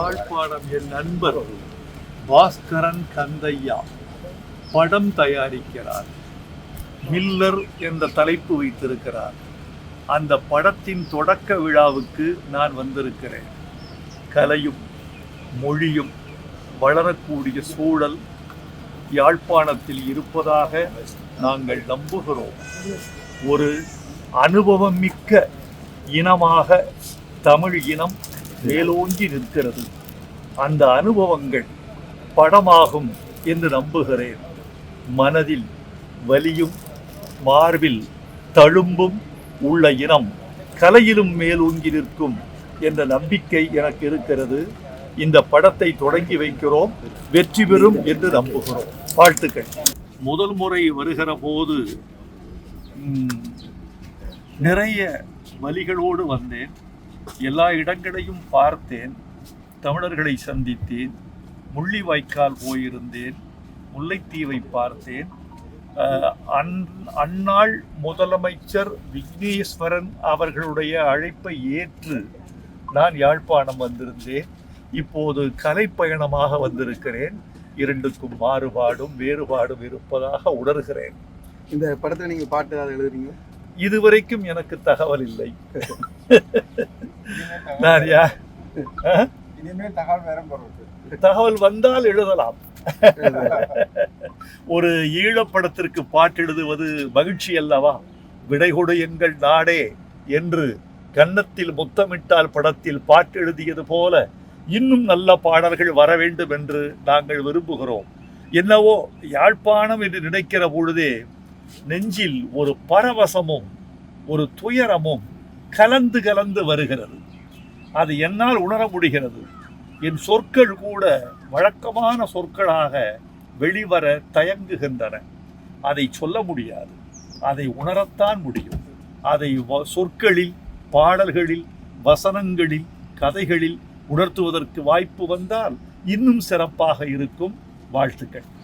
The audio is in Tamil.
யாழ்ப்பாணம் என் நண்பர் பாஸ்கரன் கந்தையா. படம் தயாரிக்கிறார். மில்லர் என்ற தலைப்பு வைத்திருக்கிறார். அந்த படத்தின் தொடக்க விழாவுக்கு நான் வந்திருக்கிறேன். கலையும் மொழியும் வளரக்கூடிய சூழல் யாழ்ப்பாணத்தில் இருப்பதாக நாங்கள் நம்புகிறோம். ஒரு அனுபவம் மிக்க இனமாக தமிழ் இனம் மேலோங்கி நிற்கிறது. அந்த அனுபவங்கள் படமாகும் என்று நம்புகிறேன். மனதில் வலியும் மார்பில் தழும்பும் உள்ள இனம் கலையிலும் மேலோங்கி நிற்கும் என்ற நம்பிக்கை எனக்கு இருக்கிறது. இந்த படத்தை தொடங்கி வைக்கிறோம். வெற்றி பெறும் என்று நம்புகிறோம். வாழ்த்துக்கள். முதல் முறை வருகிற போது நிறைய வலிகளோடு வந்தேன். எல்லா இடங்களையும் பார்த்தேன் தமிழர்களை சந்தித்தேன் முள்ளிவாய்க்கால் போயிருந்தேன் முல்லைத்தீவை பார்த்தேன். அந் அந்நாள் முதலமைச்சர் விக்னேஸ்வரன் அவர்களுடைய அழைப்பை ஏற்று நான் யாழ்ப்பாணம் வந்திருந்தேன். இப்போது கலைப்பயணமாக வந்திருக்கிறேன். இரண்டுக்கும் மாறுபாடும் வேறுபாடும் இருப்பதாக உணர்கிறேன். இந்த படத்துல நீங்க பாட்டு ஏதாவது எழுதுறீங்க இதுவரைக்கும் எனக்கு தகவல் இல்லை. நான் யா. இனிமேல் தகவல் வேற தகவல் வந்தால் எழுதலாம். ஒரு ஈழப்படத்திற்கு பாட்டு எழுதுவது மகிழ்ச்சி அல்லவா? விடை கொடு எங்கள் நாடே என்று கன்னத்தில் முத்தமிட்டால் படத்தில் பாட்டு எழுதியது போல இன்னும் நல்ல பாடல்கள் வர வேண்டும் என்று நாங்கள் விரும்புகிறோம். என்னவோ யாழ்ப்பாணம் என்று நினைக்கிற பொழுதே நெஞ்சில் ஒரு பரவசமும் ஒரு துயரமும் கலந்து கலந்து வருகிறது. அது என்னால் உணர முடிகிறது. என் சொற்கள் கூட வழக்கமான சொற்களாக வெளிவர தயங்குகின்றன. அதை சொல்ல முடியாது. அதை உணரத்தான் முடியும். அதை வ- சொற்களில் பாடல்களில் வசனங்களில் கதைகளில் உணர்த்துவதற்கு வாய்ப்பு வந்தால் இன்னும் சிறப்பாக இருக்கும். வாழ்த்துக்கள்.